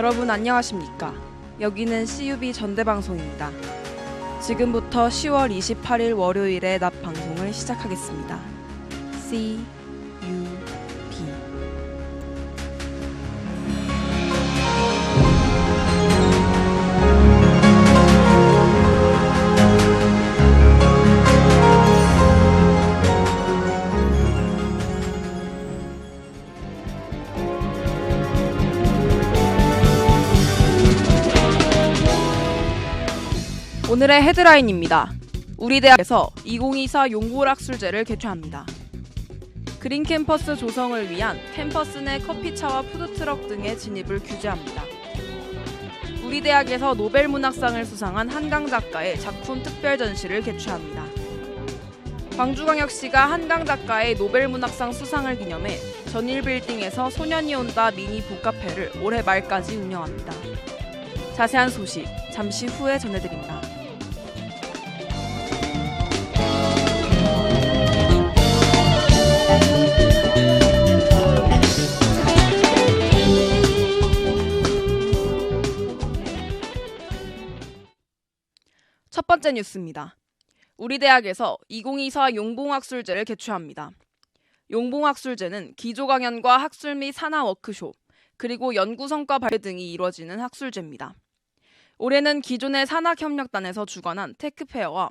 여러분 안녕하십니까? 여기는 CUB 전대방송입니다. 지금부터 10월 28일 월요일에 낮 방송을 시작하겠습니다. C 오늘의 헤드라인입니다. 우리 대학에서 2024 용골학술제를 개최합니다. 그린 캠퍼스 조성을 위한 캠퍼스 내 커피차와 푸드트럭 등의 진입을 규제합니다. 우리 대학에서 노벨 문학상을 수상한 한강 작가의 작품 특별 전시를 개최합니다. 광주광역시가 한강 작가의 노벨 문학상 수상을 기념해 전일 빌딩에서 소년이 온다 미니 북카페를 올해 말까지 운영합니다. 자세한 소식 잠시 후에 전해드립니다. 번째 뉴스입니다. 우리 대학에서 2024 용봉학술제를 개최합니다. 용봉학술제는 기조 강연과 학술 및 산하 워크숍, 그리고 연구 성과 발표 등이 이루어지는 학술제입니다. 올해는 기존의 산학협력단에서 주관한 테크페어와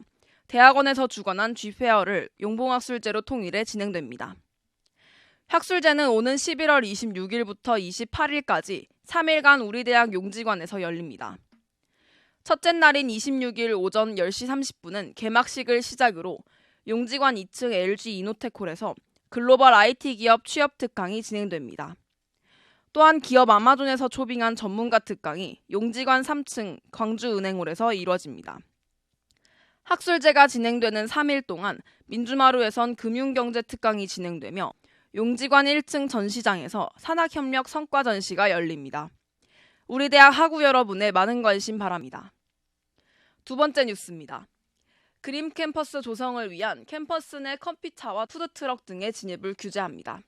대학원에서 주관한 G페어를 용봉학술제로 통일해 진행됩니다. 학술제는 오는 11월 26일부터 28일까지 3일간 우리 대학 용지관에서 열립니다. 첫째 날인 26일 오전 10시 30분은 개막식을 시작으로 용지관 2층 LG 이노테콜에서 글로벌 IT 기업 취업 특강이 진행됩니다. 또한 기업 아마존에서 초빙한 전문가 특강이 용지관 3층 광주은행홀에서 이루어집니다. 학술제가 진행되는 3일 동안 민주마루에선 금융경제 특강이 진행되며 용지관 1층 전시장에서 산학협력 성과 전시가 열립니다. 우리 대학 학우 여러분의 많은 관심 바랍니다. 두 번째 뉴스입니다. 그림 캠퍼스 조성을 위한 캠퍼스 내 컴퓨터와 푸드트럭 등의 진입을 규제합니다.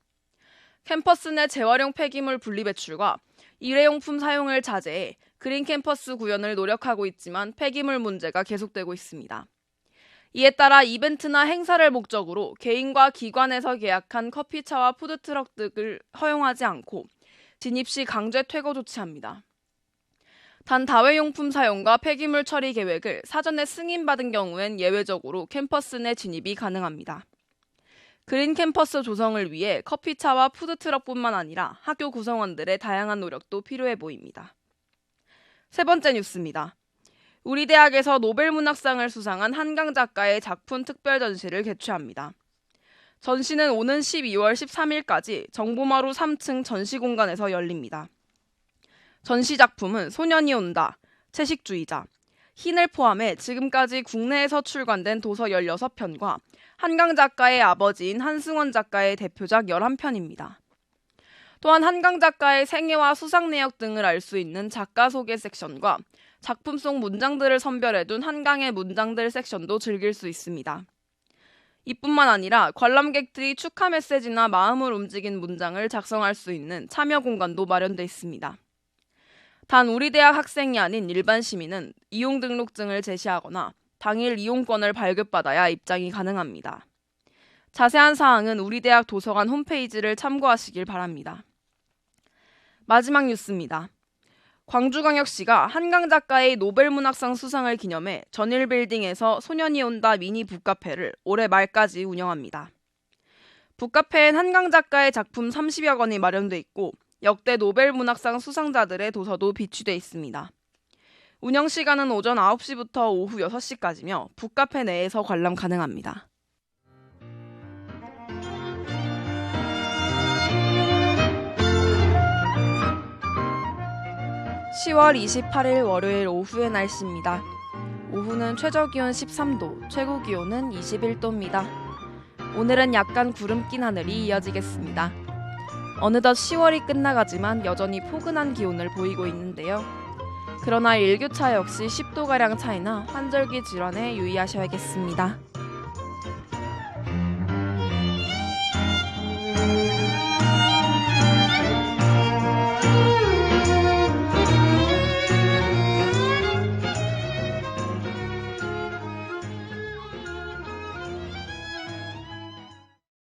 캠퍼스 내 재활용 폐기물 분리 배출과 일회용품 사용을 자제해 그린 캠퍼스 구현을 노력하고 있지만 폐기물 문제가 계속되고 있습니다. 이에 따라 이벤트나 행사를 목적으로 개인과 기관에서 계약한 커피차와 푸드트럭 등을 허용하지 않고 진입 시 강제 퇴거 조치합니다. 단 다회용품 사용과 폐기물 처리 계획을 사전에 승인받은 경우엔 예외적으로 캠퍼스 내 진입이 가능합니다. 그린 캠퍼스 조성을 위해 커피차와 푸드트럭뿐만 아니라 학교 구성원들의 다양한 노력도 필요해 보입니다. 세 번째 뉴스입니다. 우리 대학에서 노벨 문학상을 수상한 한강 작가의 작품 특별 전시를 개최합니다. 전시는 오는 12월 13일까지 정보마루 3층 전시 공간에서 열립니다. 전시 작품은 소년이 온다, 채식주의자, 흰을 포함해 지금까지 국내에서 출간된 도서 16편과 한강 작가의 아버지인 한승원 작가의 대표작 11편입니다. 또한 한강 작가의 생애와 수상 내역 등을 알 수 있는 작가 소개 섹션과 작품 속 문장들을 선별해둔 한강의 문장들 섹션도 즐길 수 있습니다. 이뿐만 아니라 관람객들이 축하 메시지나 마음을 움직인 문장을 작성할 수 있는 참여 공간도 마련돼 있습니다. 단 우리 대학 학생이 아닌 일반 시민은 이용 등록증을 제시하거나 당일 이용권을 발급받아야 입장이 가능합니다. 자세한 사항은 우리 대학 도서관 홈페이지를 참고하시길 바랍니다. 마지막 뉴스입니다. 광주광역시가 한강 작가의 노벨 문학상 수상을 기념해 전일 빌딩에서 소년이 온다 미니 북카페를 올해 말까지 운영합니다. 북카페엔 한강 작가의 작품 30여 권이 마련돼 있고 역대 노벨 문학상 수상자들의 도서도 비치돼 있습니다. 운영 시간은 오전 9시부터 오후 6시까지며 북카페 내에서 관람 가능합니다. (10월 28일) 월요일 오후의 날씨입니다. 오후는 최저 기온 13도, 최고 기온은 21도입니다. 오늘은 약간 구름 낀 하늘이 이어지겠습니다. 어느덧 10월이 끝나가지만 여전히 포근한 기온을 보이고 있는데요. 그러나 일교차 역시 10도가량 차이나 환절기 질환에 유의하셔야겠습니다.